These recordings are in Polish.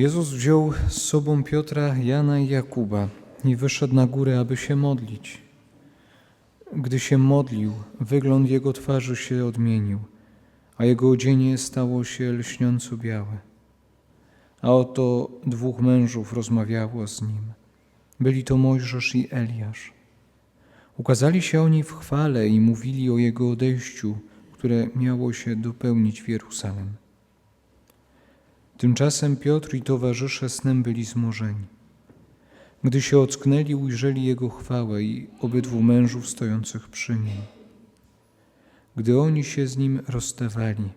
Jezus wziął z sobą Piotra, Jana i Jakuba i wyszedł na górę, aby się modlić. Gdy się modlił, wygląd jego twarzy się odmienił, a jego odzienie stało się lśniąco białe. A oto dwóch mężów rozmawiało z nim. Byli to Mojżesz i Eliasz. Ukazali się oni w chwale i mówili o jego odejściu, które miało się dopełnić w Jeruzalem. Tymczasem Piotr i towarzysze snem byli zmorzeni. Gdy się ocknęli, ujrzeli jego chwałę i obydwu mężów stojących przy nim. Gdy oni się z nim rozstawali,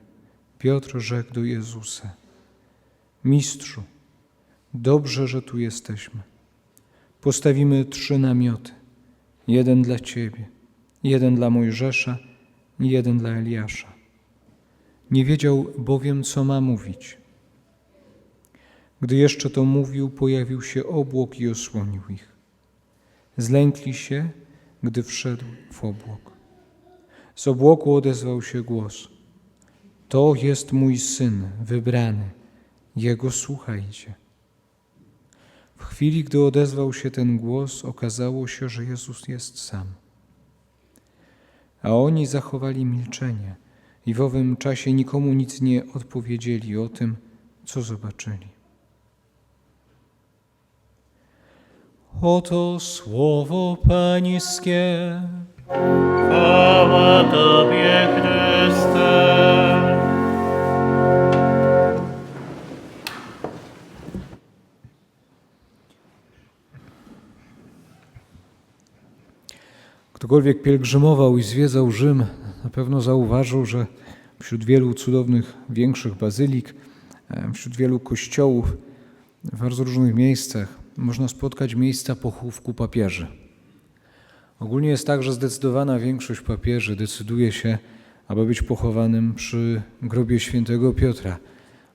Piotr rzekł do Jezusa: Mistrzu, dobrze, że tu jesteśmy. Postawimy trzy namioty: jeden dla ciebie, jeden dla Mojżesza jeden dla Eliasza. Nie wiedział bowiem, co ma mówić. Gdy jeszcze to mówił, pojawił się obłok i osłonił ich. Zlękli się, gdy wszedł w obłok. Z obłoku odezwał się głos: To jest mój syn, wybrany, jego słuchajcie. W chwili, gdy odezwał się ten głos, okazało się, że Jezus jest sam. A oni zachowali milczenie i w owym czasie nikomu nic nie odpowiedzieli o tym, co zobaczyli. Oto słowo Pańskie. Chwała Tobie, Chryste. Ktokolwiek pielgrzymował i zwiedzał Rzym, na pewno zauważył, że wśród wielu cudownych, większych bazylik, e, wśród wielu kościołów, w bardzo różnych miejscach można spotkać miejsca pochówku papieży. Ogólnie jest tak, że zdecydowana większość papieży decyduje się, aby być pochowanym przy grobie świętego Piotra,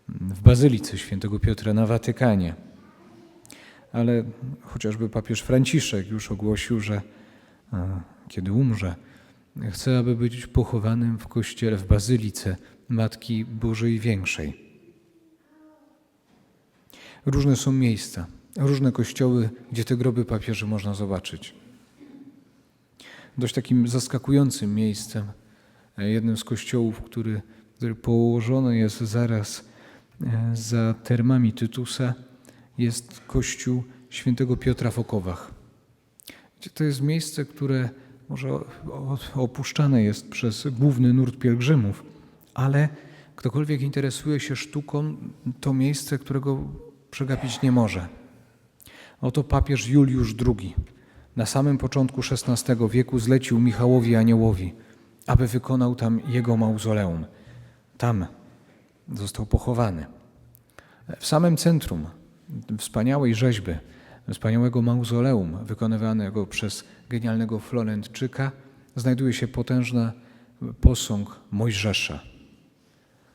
w bazylice świętego Piotra na Watykanie. Ale chociażby papież Franciszek już ogłosił, że a, kiedy umrze, chce, aby być pochowanym w kościele, w bazylice Matki Bożej Większej. Różne są miejsca, różne kościoły, gdzie te groby papieży można zobaczyć. Dość takim zaskakującym miejscem, e, jednym z kościołów, który, który położony jest zaraz e, za termami Tytusa, jest kościół świętego Piotra w Okowach. To jest miejsce, które może opuszczane jest przez główny nurt pielgrzymów, ale ktokolwiek interesuje się sztuką, to miejsce, którego przegapić nie może. Oto papież Juliusz II na samym początku XVI wieku zlecił Michałowi Aniołowi, aby wykonał tam jego mauzoleum. Tam został pochowany. W samym centrum wspaniałej rzeźby, wspaniałego mauzoleum wykonywanego przez genialnego Florentczyka znajduje się potężny posąg Mojżesza.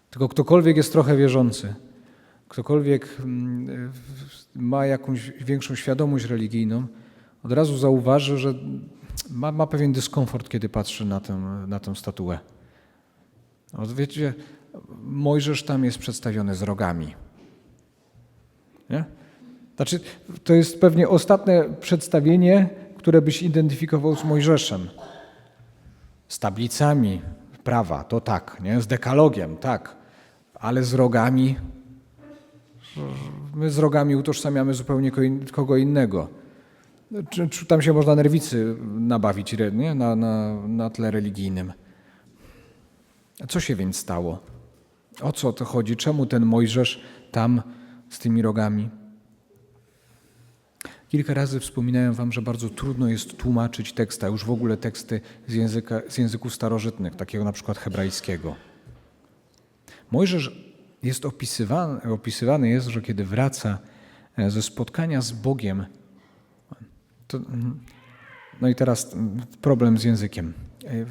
Tylko ktokolwiek jest trochę wierzący, ktokolwiek mm, ma jakąś większą świadomość religijną, od razu zauważy, że ma, ma pewien dyskomfort, kiedy patrzy na tę, na tę statuę. No, wiecie, Mojżesz tam jest przedstawiony z rogami. Nie? Znaczy, to jest pewnie ostatnie przedstawienie, które byś identyfikował z Mojżeszem. Z tablicami prawa, to tak, nie? z dekalogiem, tak, ale z rogami. My z rogami utożsamiamy zupełnie kogo innego. Tam się można nerwicy nabawić nie? Na, na, na tle religijnym. Co się więc stało? O co to chodzi? Czemu ten Mojżesz tam z tymi rogami? Kilka razy wspominałem Wam, że bardzo trudno jest tłumaczyć tekst, a już w ogóle teksty z, języka, z języków starożytnych, takiego na przykład hebrajskiego. Mojżesz jest opisywany, opisywany jest, że kiedy wraca e, ze spotkania z Bogiem, to, no i teraz problem z językiem. E,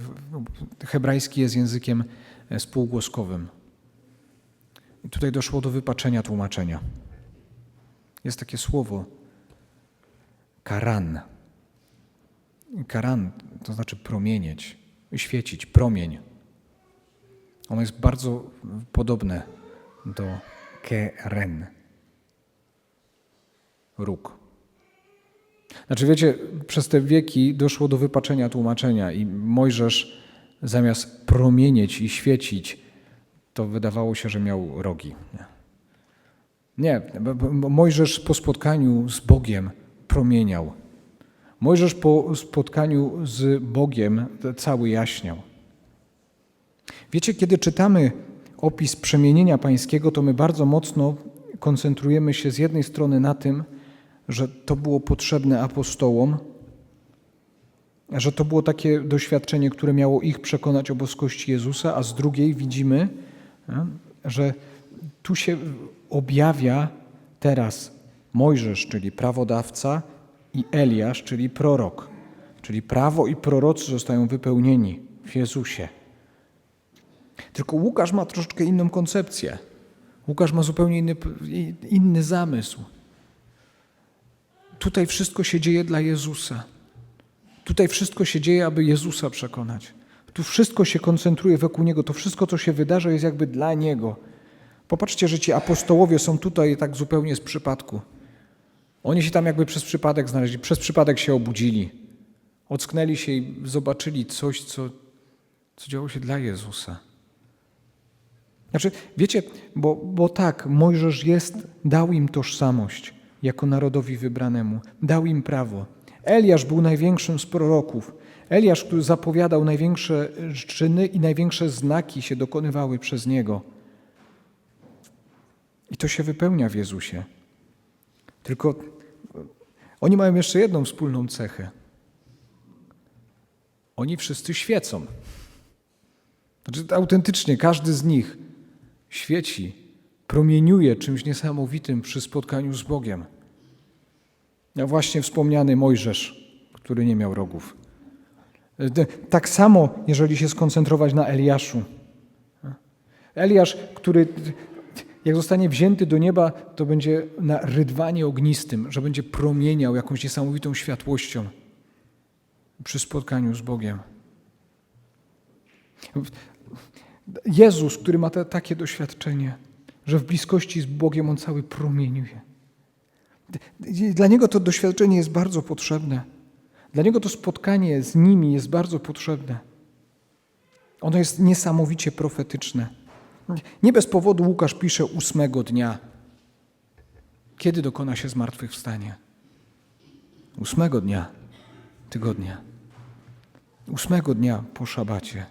hebrajski jest językiem e, spółgłoskowym. I tutaj doszło do wypaczenia tłumaczenia. Jest takie słowo karan. Karan to znaczy promienieć, świecić, promień. Ono jest bardzo podobne do keren. róg. Znaczy, wiecie, przez te wieki doszło do wypaczenia tłumaczenia i Mojżesz zamiast promienieć i świecić, to wydawało się, że miał rogi. Nie, Mojżesz po spotkaniu z Bogiem promieniał. Mojżesz po spotkaniu z Bogiem cały jaśniał. Wiecie, kiedy czytamy opis przemienienia pańskiego, to my bardzo mocno koncentrujemy się z jednej strony na tym, że to było potrzebne apostołom, że to było takie doświadczenie, które miało ich przekonać o boskości Jezusa, a z drugiej widzimy, e, że tu się objawia teraz Mojżesz, czyli prawodawca, i Eliasz, czyli prorok. Czyli prawo i prorocy zostają wypełnieni w Jezusie. Tylko Łukasz ma troszeczkę inną koncepcję. Łukasz ma zupełnie inny, inny zamysł. Tutaj wszystko się dzieje dla Jezusa. Tutaj wszystko się dzieje, aby Jezusa przekonać. Tu wszystko się koncentruje wokół Niego. To wszystko, co się wydarza, jest jakby dla Niego. Popatrzcie, że ci apostołowie są tutaj tak zupełnie z przypadku. Oni się tam jakby przez przypadek znaleźli, przez przypadek się obudzili. Ocknęli się i zobaczyli coś, co, co działo się dla Jezusa. Znaczy, wiecie, bo, bo tak, Mojżesz jest, dał im tożsamość jako narodowi wybranemu, dał im prawo. Eliasz był największym z proroków. Eliasz, który zapowiadał największe czyny i największe znaki się dokonywały przez niego. I to się wypełnia w Jezusie. Tylko oni mają jeszcze jedną wspólną cechę. Oni wszyscy świecą. Znaczy, autentycznie każdy z nich świeci, promieniuje czymś niesamowitym przy spotkaniu z Bogiem. A właśnie wspomniany Mojżesz, który nie miał rogów. Tak samo, jeżeli się skoncentrować na Eliaszu. Eliasz, który jak zostanie wzięty do nieba, to będzie na rydwanie ognistym, że będzie promieniał jakąś niesamowitą światłością przy spotkaniu z Bogiem. Jezus, który ma te, takie doświadczenie, że w bliskości z Bogiem on cały promieniuje. Dla niego to doświadczenie jest bardzo potrzebne. Dla niego to spotkanie z nimi jest bardzo potrzebne. Ono jest niesamowicie profetyczne. Nie bez powodu Łukasz pisze ósmego dnia. Kiedy dokona się zmartwychwstanie? Ósmego dnia tygodnia. Ósmego dnia po szabacie.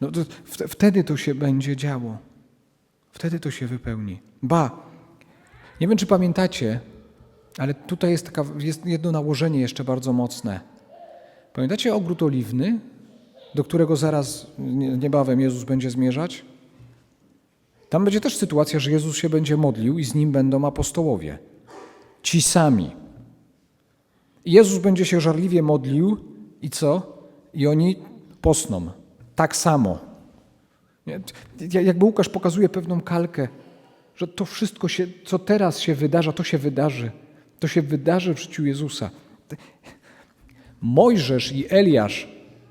No to wtedy to się będzie działo. Wtedy to się wypełni. Ba, nie wiem, czy pamiętacie, ale tutaj jest, taka, jest jedno nałożenie jeszcze bardzo mocne. Pamiętacie ogród oliwny, do którego zaraz nie- niebawem Jezus będzie zmierzać? Tam będzie też sytuacja, że Jezus się będzie modlił i z nim będą apostołowie. Ci sami. I Jezus będzie się żarliwie modlił i co? I oni posną. Tak samo. Nie? Jakby Łukasz pokazuje pewną kalkę, że to wszystko, się, co teraz się wydarza, to się wydarzy. To się wydarzy w życiu Jezusa. Mojżesz i Eliasz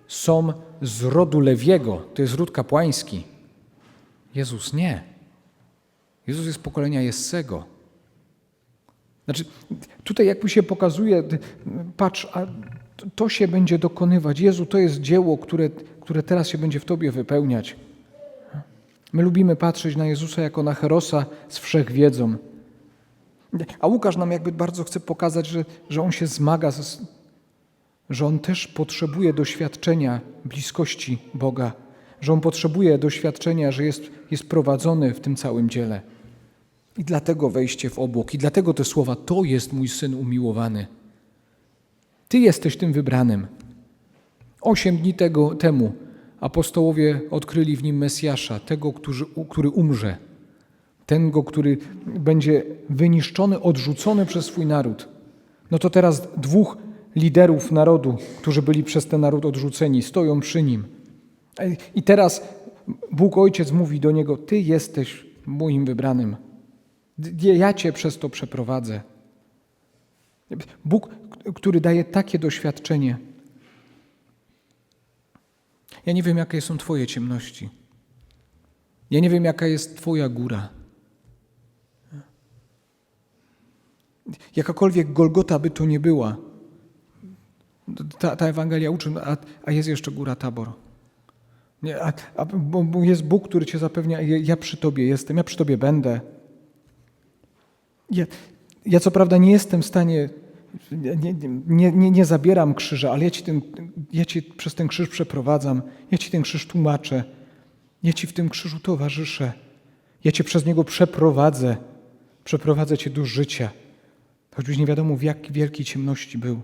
są z rodu Lewiego, to jest ród kapłański. Jezus nie. Jezus jest pokolenia Jessego. Znaczy, tutaj jakby się pokazuje, patrz, a to się będzie dokonywać. Jezu, to jest dzieło, które, które teraz się będzie w Tobie wypełniać. My lubimy patrzeć na Jezusa jako na herosa z wszechwiedzą. A Łukasz nam jakby bardzo chce pokazać, że, że on się zmaga, z, że on też potrzebuje doświadczenia bliskości Boga, że on potrzebuje doświadczenia, że jest, jest prowadzony w tym całym dziele. I dlatego wejście w obłok, i dlatego te słowa: To jest mój syn umiłowany. Ty jesteś tym wybranym. Osiem dni tego, temu apostołowie odkryli w nim Mesjasza, tego, który, który umrze, tego, który będzie wyniszczony, odrzucony przez swój naród. No to teraz dwóch liderów narodu, którzy byli przez ten naród odrzuceni, stoją przy nim. I teraz Bóg Ojciec mówi do niego: Ty jesteś moim wybranym. Ja cię przez to przeprowadzę. Bóg, który daje takie doświadczenie. Ja nie wiem, jakie są Twoje ciemności. Ja nie wiem, jaka jest Twoja góra. Jakakolwiek Golgota by to nie była, ta, ta Ewangelia uczy, a, a jest jeszcze góra Tabor. Nie, a, a, bo jest Bóg, który cię zapewnia, ja, ja przy tobie jestem, ja przy tobie będę. Ja, ja co prawda nie jestem w stanie, nie, nie, nie, nie zabieram krzyża, ale ja ci, ten, ja ci przez ten krzyż przeprowadzam, ja ci ten krzyż tłumaczę, ja ci w tym krzyżu towarzyszę, ja cię przez niego przeprowadzę, przeprowadzę cię do życia, choćbyś nie wiadomo w jak wielkiej ciemności był.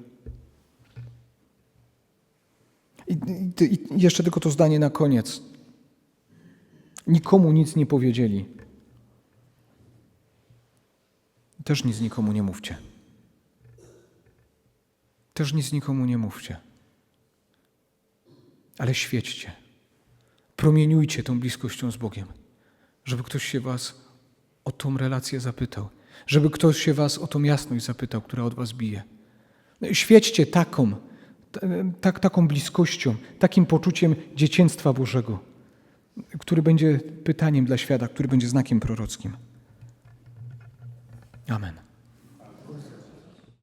I, i, I jeszcze tylko to zdanie na koniec. Nikomu nic nie powiedzieli. Też nic nikomu nie mówcie. Też nic nikomu nie mówcie. Ale świećcie. Promieniujcie tą bliskością z Bogiem, żeby ktoś się Was o tą relację zapytał, żeby ktoś się Was o tą jasność zapytał, która od Was bije. Świećcie taką, tak, taką bliskością, takim poczuciem dzieciństwa Bożego, który będzie pytaniem dla świata, który będzie znakiem prorockim. Amen.